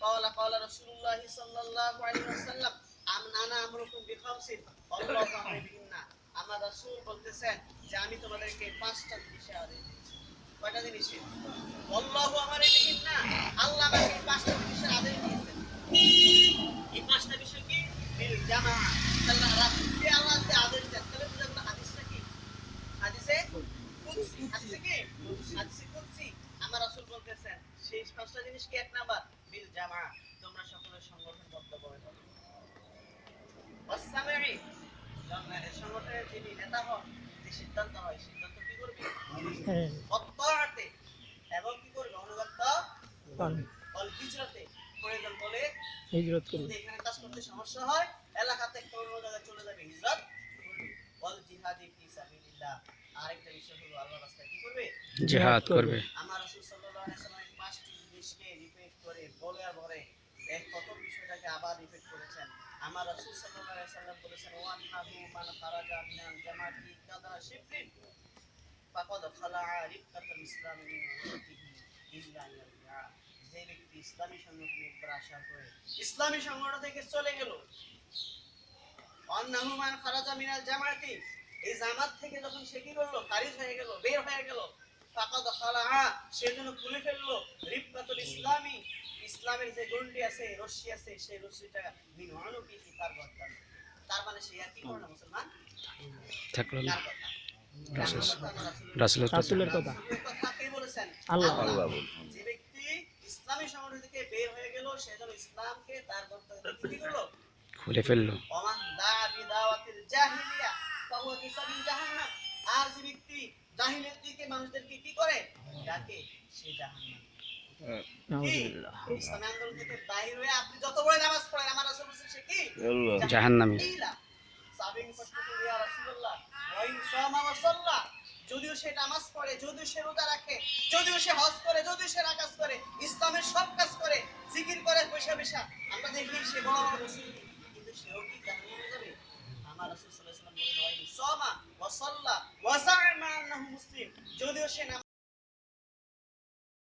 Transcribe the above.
قال قال رسول الله صلى الله عليه وسلم আম- আনা আমরুকুম বিখামসিন আল্লাহু আমারে বিহিন্না আমার রাসূল বলতেছেন যে আমি তোমাদেরকে পাঁচটা জিনিসে আদেশ দিয়েছি কয়টা জিনিসে আল্লাহু আমারে বিহিন্না আল্লাহ আমাকে এই পাঁচটা জিনিসের আদেশ দিয়েছেন এই পাঁচটা বিষয় কি বিল জামা আল্লাহ রাসূলকে আল্লাহ যে আদেশ দেন তাহলে বুঝলাম না হাদিসটা কি হাদিসে কুদসি হাদিসে কি হাদিসে কুদসি আমার রাসূল বলতেছেন সেই পাঁচটা জিনিস কি এক নাম্বার। বিল জামা তোমরা সকলে সংগঠনবদ্ধ করে ওয়াসসামি'i জন্মের সংগঠনের যিনি নেতা হন যে সিদ্ধান্ত হয় সিদ্ধান্ত কি করবে? অত্যাহাতে এবং কি করবে? অনুগত অল হিজরতে প্রয়োজন বলে হিজরত যদি এখানে কাজ করতে সমস্যা হয় এলাকা থেকে অন্য জায়গায় চলে যাবে হিজরত। ওয়াল জিহাদি ফি সাবিলিল্লাহ। আরেকটা বিষয় হলো আল্লাহর রাস্তায় কি করবে? জিহাদ করবে আমার রাসূল সাল্লাল্লাহু আলাইহি সাল্লাম এই পাঁচটি জিনিসকে রিপিট করে বলে আর বলে এক প্রথম বিষয়টাকে আবার করেছেন। আমার রাসূল সাল্লাল্লাহু আলাইহি সাল্লাম বলেছেন ওয়ান্নাহু মান মিনাল জামাতি ফাকাদ ইসলাম মিন ইল্লা যে ব্যক্তি ইসলামী সংগঠনে ইসলামী সংগঠন থেকে চলে গেল। অন্নাহু মান খারাজা মিনাল জামাতি, এই জামাত থেকে যখন সে কি করল? খারিজ হয়ে গেল, বের হয়ে গেল। ফাকাদ খালাআ সে যেন খুলে ফেলল রিফকাতুল ইসলামী। ইসলামের যে গন্ডি আছে রশ্মি আছে সেই রশ্মিটা অনুকি তার বর্তমান তার মানে সে আর কি করে না মুসলমান? থাকল রাসূলের কথা। কে বলেছেন? আল্লাহ। আল্লাহ। যে ব্যক্তি ইসলামী সংগঠন থেকে বের হয়ে গেল সে ইসলামকে তার কি করল। খুলে ফেলল। ওমান দা বিদাওয়াতিল জাহিলিয়া ফাহুয়া ফি সাবিল জাহান্নাম। আর যে ব্যক্তি জাহিলিয়াত দিকে মানুষদেরকে কি করে? ডাকে সে জাহান্নাম। আপনি যত বড় নামাজ পড়েন আমার কি? জাহান্নামী। যদিও সে নামাজ পড়ে যদিও সে রোজা রাখে যদিও সে হজ করে যদিও সে নামাজ করে ইসলামের সব কাজ করে জিকির করে পয়সা পয়সা। আমরা দেখি সে বড় বড় কিন্তু সেও কি জাহান্নামে যাবে? আমার রাসূল সাল্লাল্লাহু আলাইহি ওয়াসাল্লাম বলেন ওয়া সামা ওয়া সাল্লা। যদিও সে নামাজ